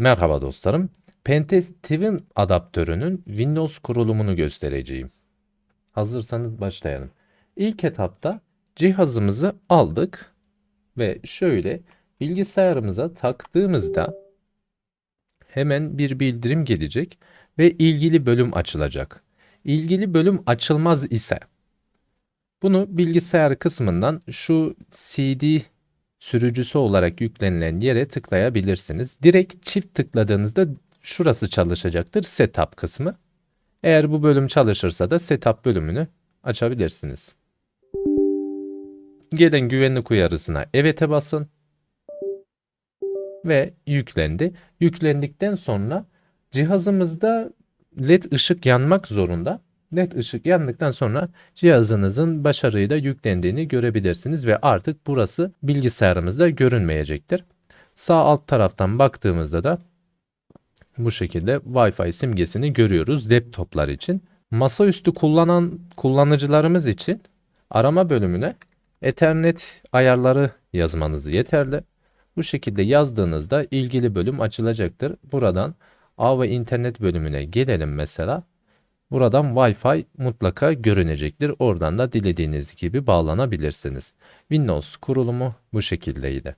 Merhaba dostlarım. Pentest Twin adaptörünün Windows kurulumunu göstereceğim. Hazırsanız başlayalım. İlk etapta cihazımızı aldık ve şöyle bilgisayarımıza taktığımızda hemen bir bildirim gelecek ve ilgili bölüm açılacak. İlgili bölüm açılmaz ise bunu bilgisayar kısmından şu CD sürücüsü olarak yüklenilen yere tıklayabilirsiniz. Direkt çift tıkladığınızda şurası çalışacaktır setup kısmı. Eğer bu bölüm çalışırsa da setup bölümünü açabilirsiniz. Gelen güvenlik uyarısına evet'e basın ve yüklendi. Yüklendikten sonra cihazımızda led ışık yanmak zorunda. LED ışık yandıktan sonra cihazınızın başarıyla yüklendiğini görebilirsiniz ve artık burası bilgisayarımızda görünmeyecektir. Sağ alt taraftan baktığımızda da bu şekilde Wi-Fi simgesini görüyoruz laptoplar için. Masaüstü kullanan kullanıcılarımız için arama bölümüne Ethernet ayarları yazmanız yeterli. Bu şekilde yazdığınızda ilgili bölüm açılacaktır. Buradan ağ ve internet bölümüne gelelim mesela. Buradan Wi-Fi mutlaka görünecektir. Oradan da dilediğiniz gibi bağlanabilirsiniz. Windows kurulumu bu şekildeydi.